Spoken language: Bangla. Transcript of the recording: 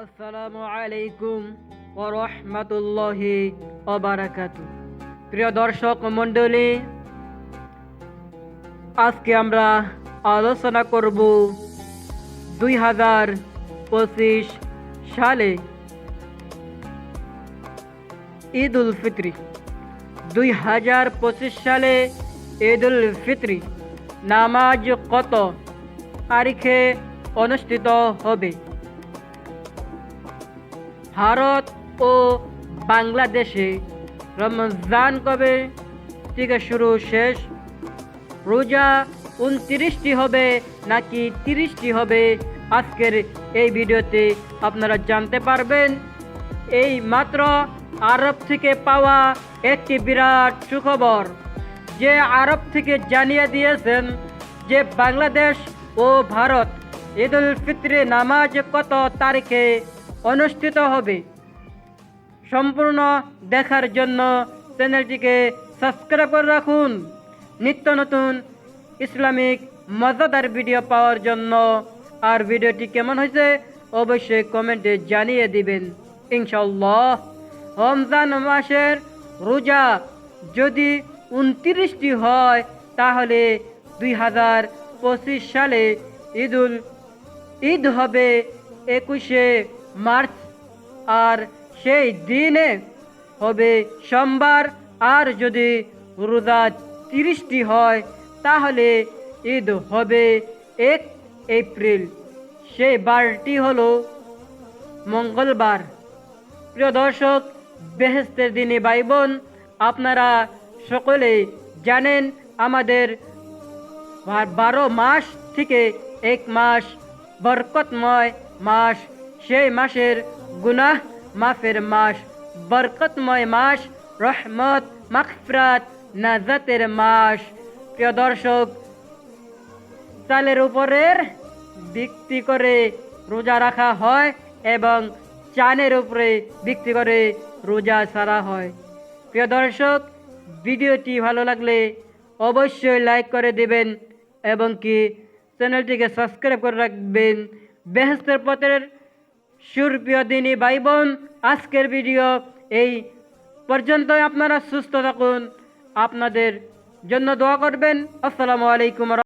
আসসালামু আলাইকুম ও রহমতুল্লাহি অবারাকাত প্রিয় দর্শক মণ্ডলী, আজকে আমরা আলোচনা করব দুই হাজার পঁচিশ সালে ঈদ উল ফিত্রি। দুই হাজার পঁচিশ সালে ঈদ উল ফিত্রি নামাজ কত তারিখে অনুষ্ঠিত হবে? ভারত ও বাংলাদেশে রমজান কবে? থেকে শুরু শেষ। রোজা উনত্রিশটি হবে নাকি তিরিশটি হবে? আজকের এই ভিডিওতে আপনারা জানতে পারবেন, এই মাত্র আরব থেকে পাওয়া একটি বিরাট সুখবর। যে আরব থেকে জানিয়ে দিয়েছেন যে বাংলাদেশ ও ভারত ঈদ উল ফিত্রে নামাজ কত তারিখে অনুষ্ঠিত হবে। সম্পূর্ণ দেখার জন্য চ্যানেলটিকে সাবস্ক্রাইব করে রাখুন। নিত্য নতুন ইসলামিক মজাদার ভিডিও পাওয়ার জন্য। আর ভিডিওটি কেমন হয়েছে অবশ্যই কমেন্টে জানিয়ে দিবেন। ইনশাল্লাহ রমজান মাসের রোজা যদি উনত্রিশটি হয়, তাহলে দুই হাজার পঁচিশ সালে ঈদুল ঈদ হবে একুশে মার্চ, আর সেই দিনে হবে সোমবার। আর যদি রোজা তিরিশটি হয়, তাহলে ঈদ হবে এক এপ্রিল। সেই বারটি হলো মঙ্গলবার। প্রিয় দর্শক বেহেস্তের দিনে ভাই বোন আপনারা সকলে জানেন আমাদের বারো মাস থেকে এক মাস বরকতময় মাস। সেই মাসের গুনাহ মাফের মাস, বরকতময় মাস, রহমত মাকফরাত নাজাতের মাস। প্রিয় দর্শক, চালের উপরের বিক্রি করে রোজা রাখা হয় এবং চানের উপরে বিক্রি করে রোজা সারা হয়। প্রিয় দর্শক, ভিডিওটি ভালো লাগলে অবশ্যই লাইক করে দেবেন এবং কি চ্যানেলটিকে সাবস্ক্রাইব করে রাখবেন। বেহেস্তের পথের সুরপ্রিয় দিনী ভাই বোন আজকের ভিডিও এই পর্যন্ত আপনারা সুস্থ থাকুন। আপনাদের জন্য দোয়া করবেন। আসসালামু আলাইকুম